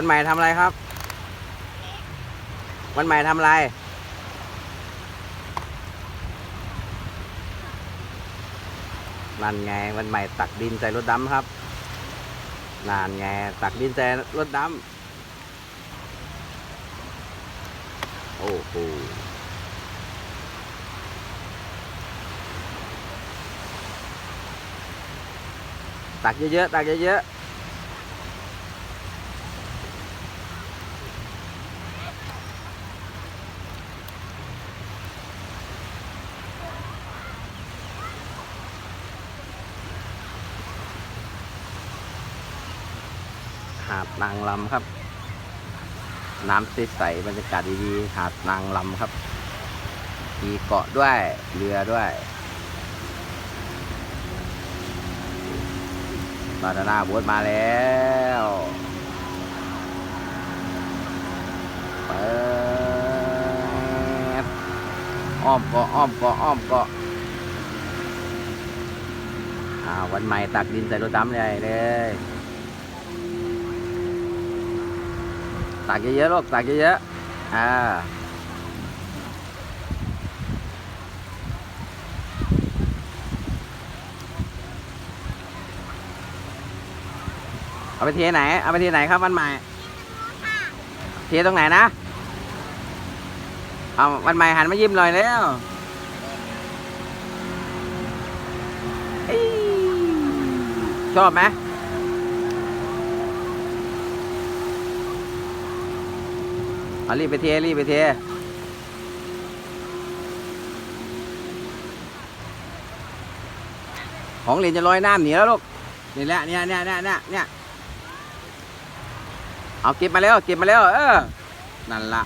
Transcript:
วันใหม่ทำอะไรครับ วันใหม่ทำอะไร นั่นไงวันใหม่ตักดินใส่รถดำครับนานไงตักดินใส่รถดำโอ้โหตักเยอะๆตักเยอะๆ หาดนางลำครับ น้ำใสๆบรรยากาศดีๆหาดนางลำครับ มีเกาะด้วยเรือด้วยบานาน่าโบ๊ทมาแล้วเปิดอ้อมเกาะอ้อมเกาะอ้อมเกาะอ่าวันใหม่ตักดินใส่รถดำใหญ่เลย ตักเยอะๆลูกตักเยอะๆอ่าเอาไปเทไหน เอาไปเทไหนครับวันใหม่ เทตรงไหนนะ เอาวันใหม่หันมายิ้มหน่อยแล้วชอบไหม เอารีบไปเทรีบไปเทของเหรียญจะลอยน้ำหนีแล้วลูกนี่แหละเนี่ยเนี่ยเนี่ยเนี่ยเนี่ยเอาเก็บมาแล้วเก็บมาแล้วเออนั่นละ